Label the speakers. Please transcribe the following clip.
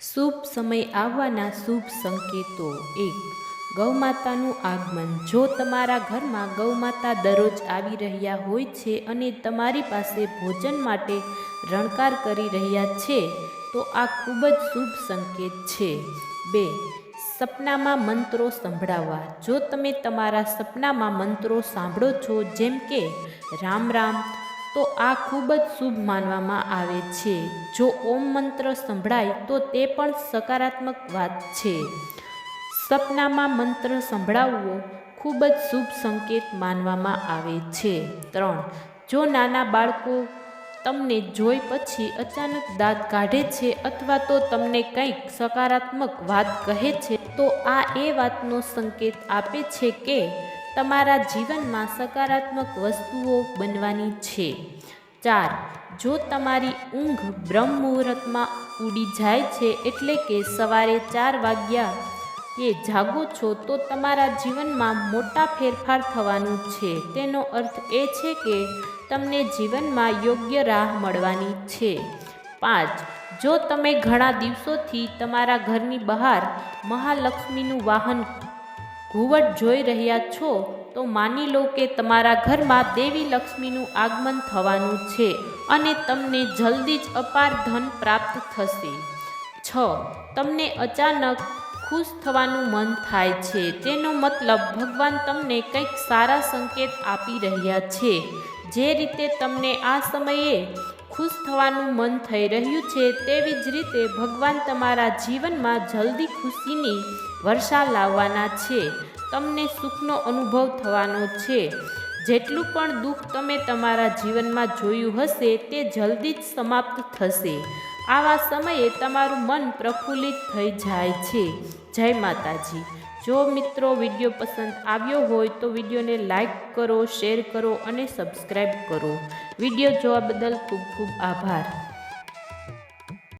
Speaker 1: શુભ સમય આવવાના શુભ સંકેતો. એક, ગૌમાતાનું આગમન. જો તમારા ઘરમાં ગૌમાતા દરરોજ આવી રહ્યા હોય છે અને તમારી પાસે ભોજન માટે રણકાર કરી રહ્યા છે, તો આ ખૂબ જ શુભ સંકેત છે. બે, સપનામાં મંત્રો સંભળાવવા. જો તમે તમારા સપનામાં મંત્રો સાંભળો છો, જેમ કે, રામ રામ તો આ ખૂબ જ શુભ માનવામાં આવે છે. જો ઓમ મંત્ર સંભળાય, તો તે પણ સકારાત્મક વાત છે. સપનામાં મંત્ર સંભળાવવો ખૂબ જ શુભ સંકેત માનવામાં આવે છે. ત્રણ, જો નાના બાળકો તમને જોઈ પછી અચાનક દાંત કાઢે છે અથવા તો તમને કંઈક સકારાત્મક વાત કહે છે, તો આ એ વાતનો સંકેત આપે છે કે તમારા જીવનમાં સકારાત્મક વસ્તુઓ બનવાની છે. ચાર, જો તમારી ઊંઘ બ્રહ્મ મુહૂર્તમાં ઉડી જાય છે એટલે કે સવારે ચાર વાગ્યા એ જાગો છો, તો તમારા જીવનમાં મોટા ફેરફાર થવાનું છે. તેનો અર્થ એ છે કે તમને જીવનમાં યોગ્ય રાહ મળવાની છે. પાંચ, જો તમે ઘણા દિવસોથી તમારા ઘરની બહાર મહાલક્ષ્મીનું વાહન ઘુવટ જોઈ રહ્યા છો, તો માની લો કે તમારા ઘરમાં દેવી લક્ષ્મીનું આગમન થવાનું છે અને તમને જલ્દી જ અપાર ધન પ્રાપ્ત થશે. છ. તમને અચાનક ખુશ થવાનું મન થાય છે. તેનો મતલબ ભગવાન તમને કંઈક સારા સંકેત આપી રહ્યા છે. જે રીતે તમને આ સમયે ખુશ થવાનું મન થઈ રહ્યું છે તેવી જ રીતે ભગવાન તમારા જીવનમાં જલ્દી ખુશીની વર્ષા લાવવાના છે. તમને સુખનો અનુભવ થવાનો છે. જેટલું પણ દુઃખ તમે તમારા જીવનમાં જોયું હશે તે જલ્દી જ સમાપ્ત થશે. આવા સમયે તમારું મન પ્રફુલ્લિત થઈ જાય છે. જય માતાજી. જો મિત્રો વીડિયો પસંદ આવ્યો હોય તો વિડીયોને લાઈક કરો, શેર કરો અને સબસ્ક્રાઈબ કરો. વીડિયો જોવા બદલ ખૂબ ખૂબ આભાર.